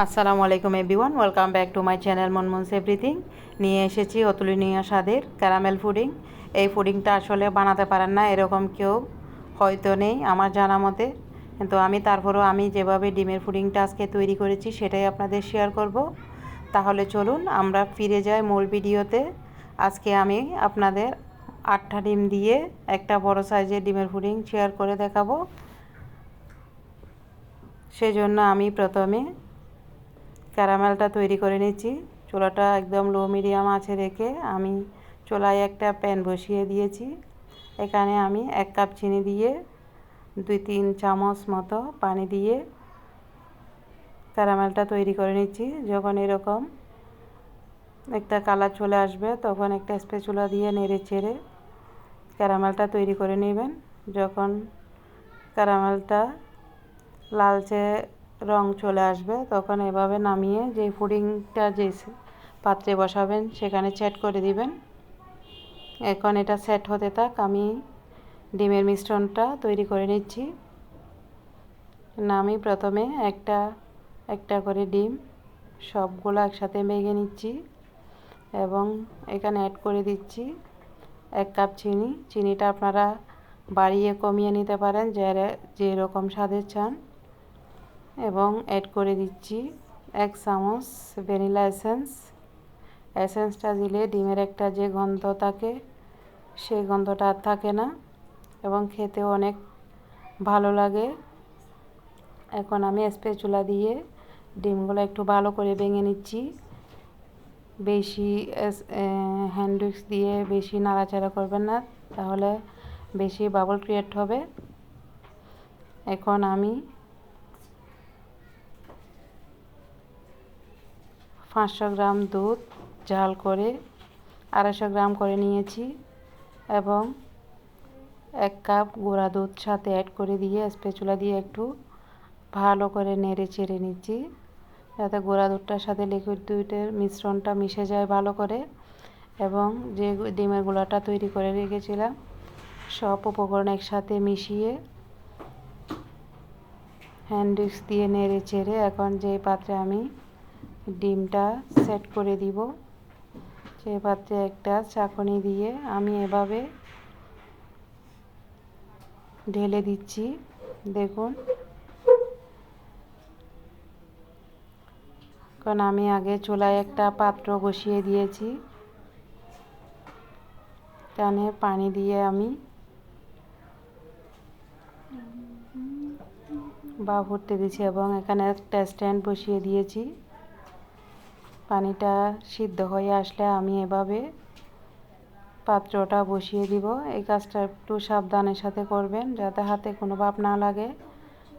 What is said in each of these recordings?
আসসালামু আলাইকুম everyone, welcome back to my channel মনমনস everything নিয়ে এসেছি অতুলনীয় স্বাদের ক্যারামেল ফুডিং এই ফুডিংটা আসলে বানাতে পারেন না, এরকম কেউ হয়তো নেই আমার জানা মতে। কিন্তু আমি তারপরেও আমি যেভাবে ডিমের ফুডিংটা আজকে তৈরি করেছি সেটাই আপনাদের শেয়ার করব। তাহলে চলুন, আমরা ফিরে যাই মূল ভিডিওতে। আজকে আমি আপনাদের আটটা ডিম দিয়ে একটা বড় সাইজের ডিমের ফুডিং শেয়ার করে দেখাবো। সেজন্য আমি প্রথমে ক্যারামেলটা তৈরি করে নিচ্ছি। চোলাটা একদম লো মিডিয়াম আছে রেখে আমি চোলায় একটা প্যান বসিয়ে দিয়েছি। এখানে আমি এক কাপ চিনি দিয়ে দুই তিন চামচ মতো পানি দিয়ে ক্যারামেলটা তৈরি করে নিচ্ছি। যখন এরকম একটা কালার চলে আসবে, তখন একটা স্পেচুলা দিয়ে নেড়ে চেড়ে ক্যারামেলটা তৈরি করে নেবেন। যখন ক্যারামেলটা লালচে রং চলে আসবে, তখন এভাবে নামিয়ে যে পুডিংটা যে পাত্রে বসাবেন সেখানে সেট করে দিবেন। এখন এটা সেট হতে থাক, আমি ডিমের মিশ্রণটা তৈরি করে নিচ্ছি। না আমি প্রথমে একটা একটা করে ডিম সবগুলো একসাথে মেগে নিচ্ছি এবং এখানে অ্যাড করে দিচ্ছি এক কাপ চিনি। চিনিটা আপনারা বাড়িয়ে কমিয়ে নিতে পারেন যে যেরকম স্বাদের চান। এবং অ্যাড করে দিচ্ছি এক চামচ ভ্যানিলা এসেন্স এসেন্সটা দিলে ডিমের একটা যে গন্ধ থাকে সেই গন্ধটা আর থাকে না এবং খেতেও অনেক ভালো লাগে। এখন আমি স্পেচুলা দিয়ে ডিমগুলো একটু ভালো করে ভেঙে নিচ্ছি। বেশি হ্যান্ডউইক্স দিয়ে বেশি নাড়াচাড়া করবেন না, তাহলে বেশি বাবল ক্রিয়েট হবে। এখন আমি পাঁচশো গ্রাম দুধ জাল করে আড়াইশো গ্রাম করে নিয়েছি এবং এক কাপ গুঁড়া দুধ সাথে অ্যাড করে দিয়ে স্পেচুলা দিয়ে একটু ভালো করে নেড়ে চেড়ে নিচ্ছি। যাতে গুঁড়া দুধটার সাথে লিকুইড দুধের মিশ্রণটা মিশে যায় ভালো করে এবং যে ডিমের গুঁড়াটা তৈরি করে রেখেছিলাম, সব উপকরণ একসাথে মিশিয়ে হ্যান্ড দিয়ে নেড়ে চেড়ে এখন যে পাত্রে আমি ডিমটা সেট করে দিব। সেই পাত্রে একটা চাকনি দিয়ে আমি এভাবে ঢেলে দিচ্ছি। দেখুন। কারণ আমি আগে চুলায় একটা পাত্র বসিয়ে দিয়েছি। টানে পানি দিয়ে আমি বা ভরতে দিয়েছি এবং এখানে একটা স্ট্যান্ড বসিয়ে দিয়েছি। পানিটা সিদ্ধ হয়ে আসলে আমি এভাবে পাত্রটা বসিয়ে দিব। এই কাজটা একটু সাবধানের সাথে করবেন যাতে হাতে কোনো ভাব না লাগে।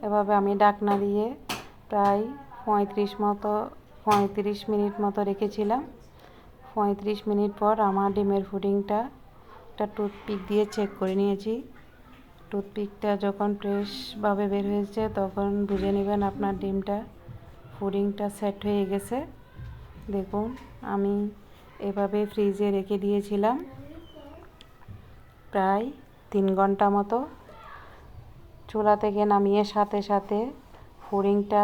এভাবে আমি ডাকনা দিয়ে প্রায় পঁয়ত্রিশ মতো, পঁয়ত্রিশ মিনিট মতো রেখেছিলাম। পঁয়ত্রিশ মিনিট পর আমার ডিমের ফুডিংটা একটা টুথপিক দিয়ে চেক করে নিয়েছি। টুথপিকটা যখন ফ্রেশভাবে বের হয়েছে তখন বুঝে নেবেন আপনার ডিমটা ফুডিংটা সেট হয়ে গেছে। দেখুন, আমি এভাবে ফ্রিজে রেখে দিয়েছিলাম প্রায় তিন ঘণ্টা মতো। চুলা থেকে নামিয়ে সাথে সাথে ফুডিংটা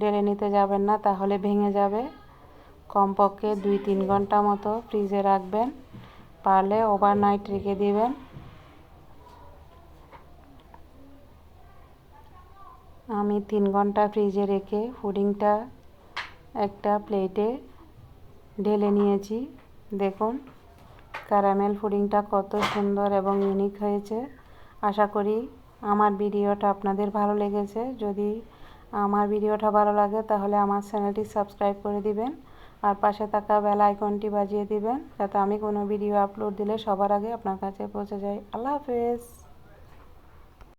ডেলে নিতে যাবেন না, তাহলে ভেঙে যাবে। কমপক্ষে দুই তিন ঘণ্টা মতো ফ্রিজে রাখবেন, পারলে ওভারনাইট রেখে দিবেন। আমি তিন ঘণ্টা ফ্রিজে রেখে ফুডিংটা একটা প্লেটে ঢেলে নিয়েছি। দেখুন ক্যারামেল ফুডিংটা কত সুন্দর এবং ইউনিক হয়েছে। আশা করি আমার ভিডিওটা আপনাদের ভালো লেগেছে। যদি আমার ভিডিওটা ভালো লাগে, তাহলে আমার চ্যানেলটি সাবস্ক্রাইব করে দিবেন আর পাশে থাকা বেল আইকনটি বাজিয়ে দিবেন, যাতে আমি কোনো ভিডিও আপলোড দিলে সবার আগে আপনার কাছে পৌঁছে যায় আল্লাহ হাফেজ।